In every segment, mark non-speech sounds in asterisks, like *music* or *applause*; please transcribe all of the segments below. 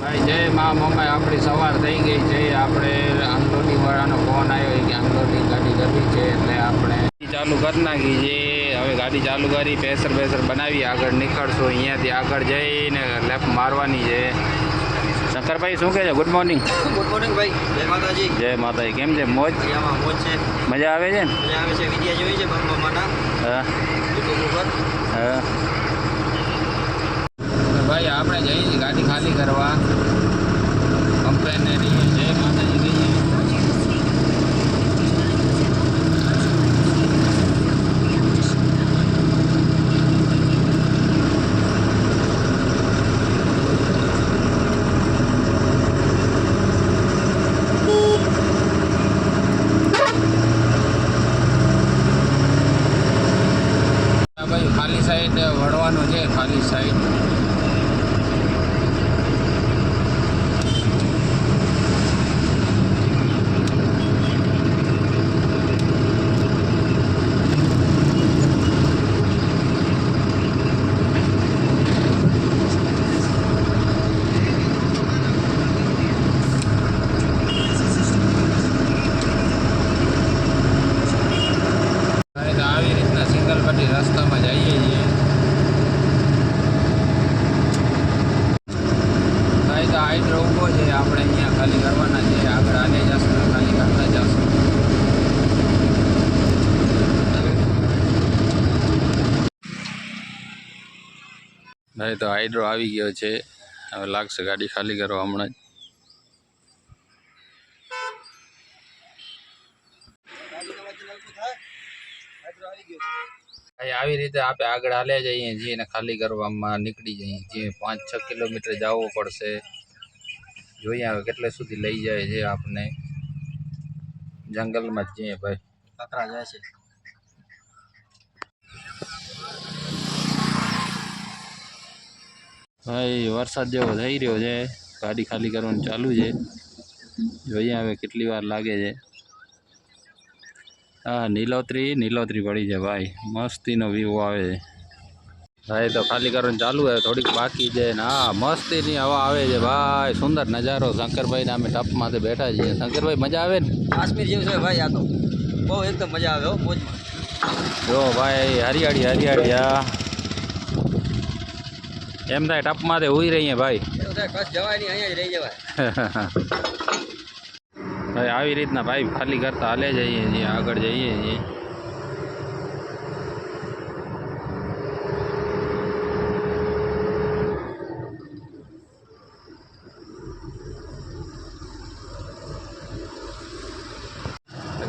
ભાઈ જય મા મમ્મી આપણી સવાર થઈ ગઈ છે. આપણે અનલોડિંગ ફોન આવ્યો કે અનલોડિંગ ગાડી કરવી છે એટલે આપણે ચાલુ કરી નાખી છે. હવે ગાડી ચાલુ કરી પેસર પેસર બનાવી આગળ નીકળશું. અહીંયાથી આગળ જઈને લેફ્ટ મારવાની છે. શંકરભાઈ શું કહે છે? ગુડ મોર્નિંગ ગુડ મોર્નિંગ ભાઈ. જય માતાજી. જય માતાજી. કેમ છે? મોજ? મોજ છે. મજા આવે છે મજા આવે છે. વિડિયા જોઈ છે મામાના હા. હા. ભાઈ આપણે જઈએ ગાડી ખાલી કરવા કમ્પ્લેન રહીએ જય માતાજી કહીએ આ ભાઈ ખાલી સાઈડ વળવાનું છે ખાલી સાઈડ. આવી રીતના સિંગલ પટ્ટી રસ્તામાં જઈએ છીએ ભાઈ ઊભો છે, આપણે અહીંયા ખાલી કરવાના છે આગળ આને જશું ખાલી કરતા જશું ભાઈ તો હાઈડ્રો આવી ગયો છે. હવે લાગશે ગાડી ખાલી કરવા હમણાં જ. આવી રીતે આપણે આગળ હાલ્યા જઈએ છીએ ખાલી કરવામાં નીકળી જઈએ. છીએ પાંચ છ કિલોમીટર જવું પડશે. જોઈએ હવે કેટલે સુધી લઈ જાય છે આપણે જંગલમાં જ જઈએ ભાઈ. કકરા જાય છે. ભાઈ વરસાદ જેવો થઈ રહ્યો છે. ગાડી ખાલી કરવાનું ચાલુ છે. જોઈએ હવે કેટલી વાર લાગે છે. હા નીલોતરી નીલોતરી પડી છે ભાઈ. મસ્તીનો વ્યૂ આવે છે. ભાઈ તો ખાલી કરવાનું ચાલુ છે થોડીક બાકી છે ને હા મસ્તીની હવા આવે છે ભાઈ સુંદર નજારો શંકરભાઈને અમે ટપમાંથી બેઠા છીએ. શંકરભાઈ મજા આવે ને? કાશ્મીર જેવું છે ભાઈ આ તો. બહુ એકદમ મજા આવે હો મોજ જો ભાઈ હરિયાળી હરિયાળી હા. એમ થાય ટપમાંથી ઉઈ રહીએ ભાઈ. એવું થાય કચ્છ જવાય નહીં અહીંયા જ રહી જવાય. *laughs* ભાઈ આવી રીતના ભાઈ ખાલી કરતા હાલે જઈએ છીએ આગળ જઈએ છીએ.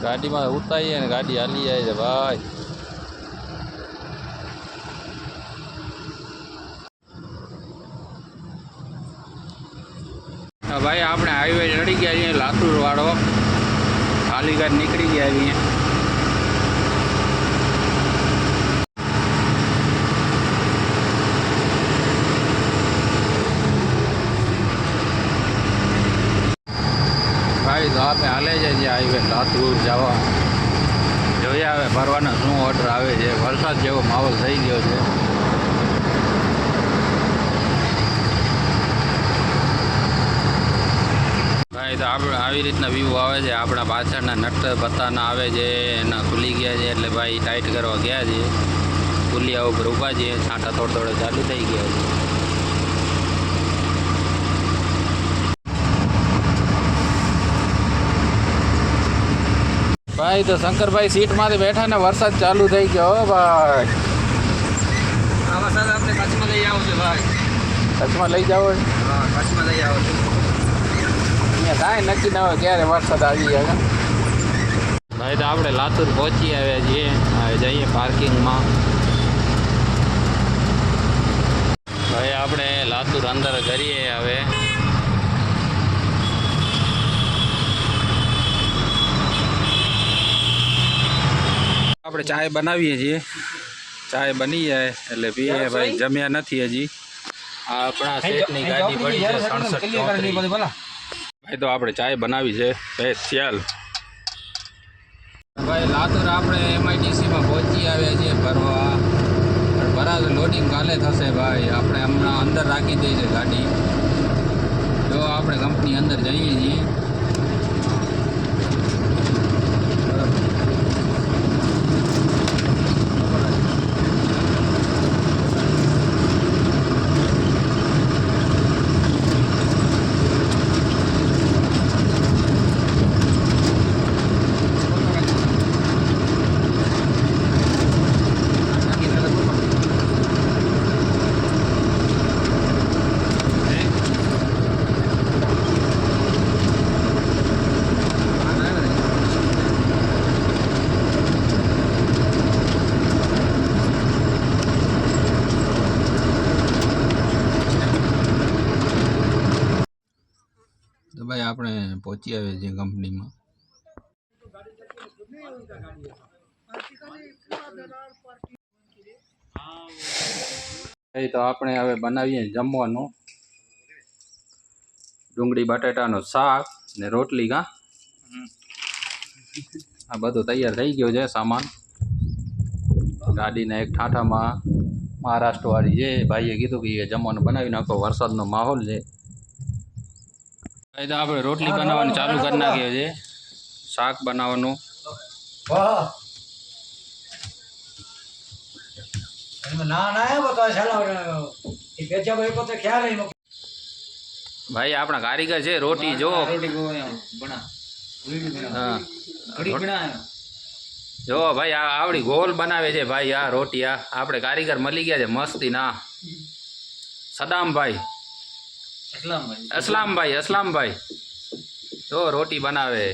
ગાડીમાં ઉતારીએ ને ગાડી હાલી જાય છે, ભાઈ. ભાઈ, આપણે હાઈવે ચડી ગયા છીએ લાતુર વાળો ગાડી નીકળી ગયા છીએ. આપણે હાલે છે જે હાઈવે લાતુર જવા. જોઈએ આવે ભરવાના શું ઓર્ડર આવે છે. વરસાદ જેવો માહોલ થઈ ગયો છે. ભાઈ, તો આપણે આવી રીતના વ્યૂ આવે છે. આપણા પાછળના નટ પત્તાના આવે છે, એના ખુલી ગયા છે, એટલે ભાઈ ટાઈટ કરવા ગયા છે. પુલિયા ઉપર ઊભા છે છાંટા થોડા થોડા ચાલુ થઈ ગયા છે. ભાઈ તો શંકરભાઈ સીટમાંથી બેઠા ને વરસાદ ચાલુ થઈ ગયો ભાઈ. આ વરસાદ આપણે કચ્છમાં લઈ આવો છે ભાઈ. કચ્છમાં લઈ જાઓ. હા કચ્છમાં લઈ આવો છો. અહીંયા કાંઈ નક્કી ના હોય ક્યારે વરસાદ આવી જાય. ભાઈ તો આપણે લાતુર પહોંચી આવ્યા છીએ. હવે જઈએ પાર્કિંગમાં. ભાઈ આપણે લાતુર અંદર કરીએ હવે. આપણે ચાય બનાવીએ છીએ. ચાય બની જાય એટલે પીએ ભાઈ જમ્યા નથી હજી. આ આપણા શેઠની ગાડી પડી છે સડસઠ ચોત્રીસ ભાઈ તો આપણે ચાય બનાવી છે. સ્પેશિયલ ભાઈ લાતુર આપણે એમઆઈટીસીમાં પહોંચી આવ્યા છીએ ફરવા. પણ ભરા લોડિંગ કાલે થશે ભાઈ. આપણે હમણાં અંદર રાખી દઈએ છે ગાડી. આપણે કંપની અંદર જઈએ છીએ તો ભાઈ આપણે પહોંચી આવે છે કંપનીમાં. એ તો આપણે હવે બનાવીએ જમવાનું. ડુંગળી, બટાટાનું શાક ને રોટલી કા આ બધું તૈયાર થઈ ગયું છે સામાન. ગાડીના એક ઠાઠામાં મહારાષ્ટ્રવાળી છે ભાઈએ કીધું કે જમવાનું બનાવી નાખો. વરસાદનો માહોલ છે. ભાઈ તો આપણે રોટલી બનાવવાનું ચાલુ કરી નાખીએ છે શાક બનાવવાનું. એ ભાઈ આપણા કારીગર છે રોટી જો. જો ભાઈ આ આવડી ગોલ બનાવે છે ભાઈ આ રોટી આ. આપણે કારીગર મળી ગયા છે મસ્તી ના. સદામભાઈ ભાઈ. અસલામભાઈ. અસલામભાઈ જો રોટી બનાવે.